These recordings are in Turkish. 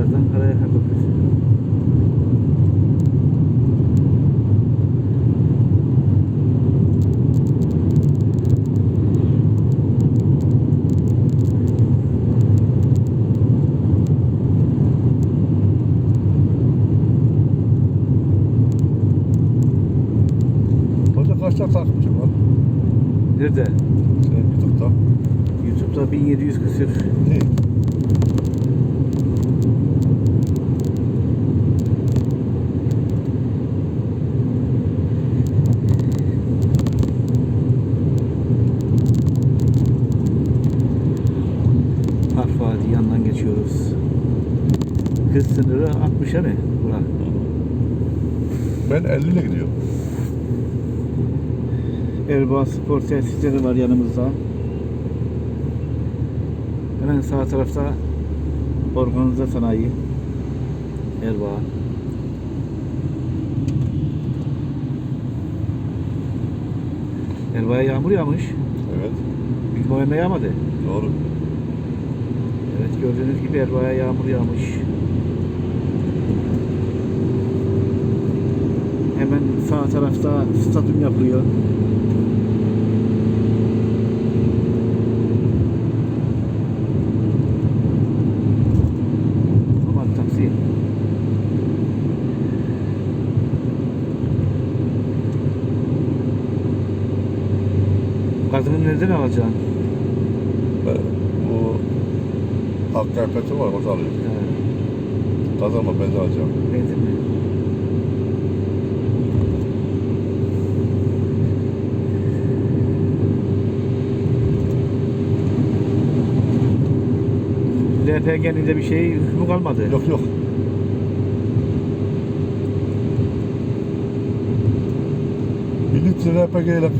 birazdan karaya kalkabilir. kaçta takipçi var? Nerede? Sen YouTube'da. YouTube'da 1700 küsür. Ne? Harf Vadi yandan geçiyoruz. Hız sınırı 60'a mı? Bura. Ben 50 ile gidiyorum. Erbaa spor tesisleri var yanımızda. Hemen sağ tarafta organize sanayi. Erbaa. Erbaa'ya yağmur yağmış. Evet. Bizim oyuna yağmadı. Doğru. Evet gördüğünüz gibi Erbaa'ya yağmur yağmış. Hemen sağ tarafta stadyum yapılıyor. Gazını nereden alacaksın? Hakkari Petrol var orada alıyorum. He, Kazanma benzin alacağım. benzin mi? LPG'nin de bir şey hükmü kalmadı. Yok yok. Bir litre LPG ile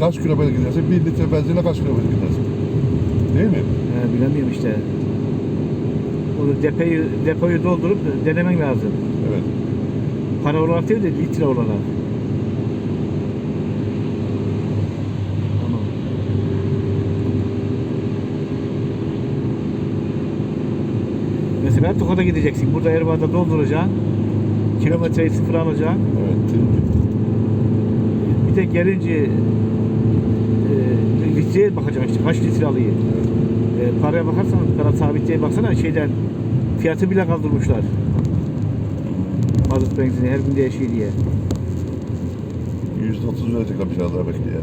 kaç kilometre gidersin? Bir litre benzinle kaç kilometre gidersin? Değil mi? He, bilemiyorum işte. Depoyu, depoyu doldurup denemen lazım. Evet. Para olarak değil de litre olarak. Tamam. Mesela Tokat'a gideceksin. Burada Erbaa'da dolduracaksın. Kilometreyi sıfır alacaksın. Evet. Bir de gelince e, litreye bakacaksın işte kaç litre alıyor. Evet. E, paraya bakarsan para sabitliğe baksana şeyden fiyatı bile kaldırmışlar. Mazot benzini her gün değişiyor diye. Yüzde otuz verecekler bir daha belki ya.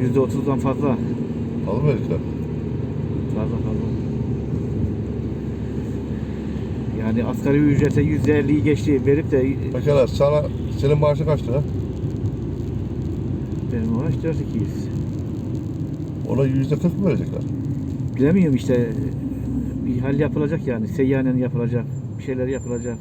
Yüzde otuzdan fazla. Fazla mı verecekler? Fazla fazla. Yani asgari ücrete yüzde elliyi geçti verip de Pekala sana, senin maaşın kaç lira? benim maaş 4200. Ona yüzde kırk mı verecekler? Bilemiyorum işte bir hal yapılacak yani. Seyyanen yapılacak. Bir şeyler yapılacak.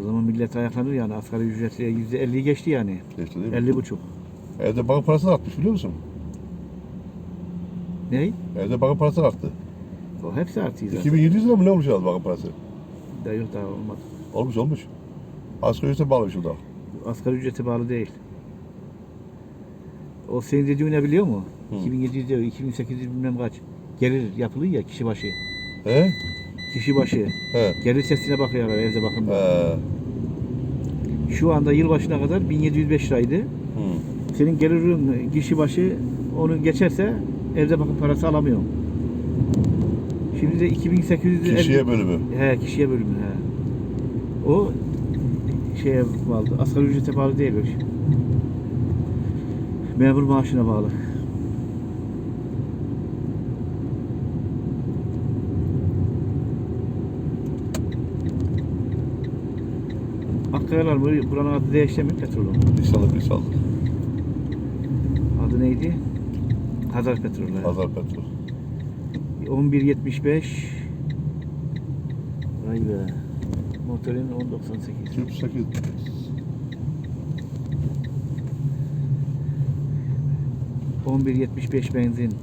O zaman millet ayaklanır yani asgari ücretle yüzde elliyi geçti yani. İşte değil mi? Elli buçuk. Evde banka parası da artmış biliyor musun? Ne? Evde banka parası arttı. O hepsi artıyor zaten. 2700 lira mı ne olmuş ya banka parası? Daha yok daha olmaz. Olmuş olmuş. Asgari ücrete bağlamış o da. Asgari ücrete bağlı değil. O senin dediğin ne biliyor mu? Hı. 2700 diyor, 2800 bilmem kaç. Gelir yapılıyor ya kişi başı. He? Kişi başı. He. Gelir sesine bakıyorlar evde bakımda. He. Şu anda yılbaşına kadar 1705 liraydı. Hı. Senin gelirin kişi başı onu geçerse evde bakım parası alamıyor. Şimdi de 2850 Kişiye bölümü. He kişiye bölümü he. O şeye bağlı. Asgari ücrete bağlı değil şey. Memur maaşına bağlı. Akkayalar bu- buranın adı değişti mi petrolü? Bir saldı. Adı neydi? Hazar Petrolü. Pazar petrol. 1175 Vay be. Motorun 1098. 48. %11.75 benzin.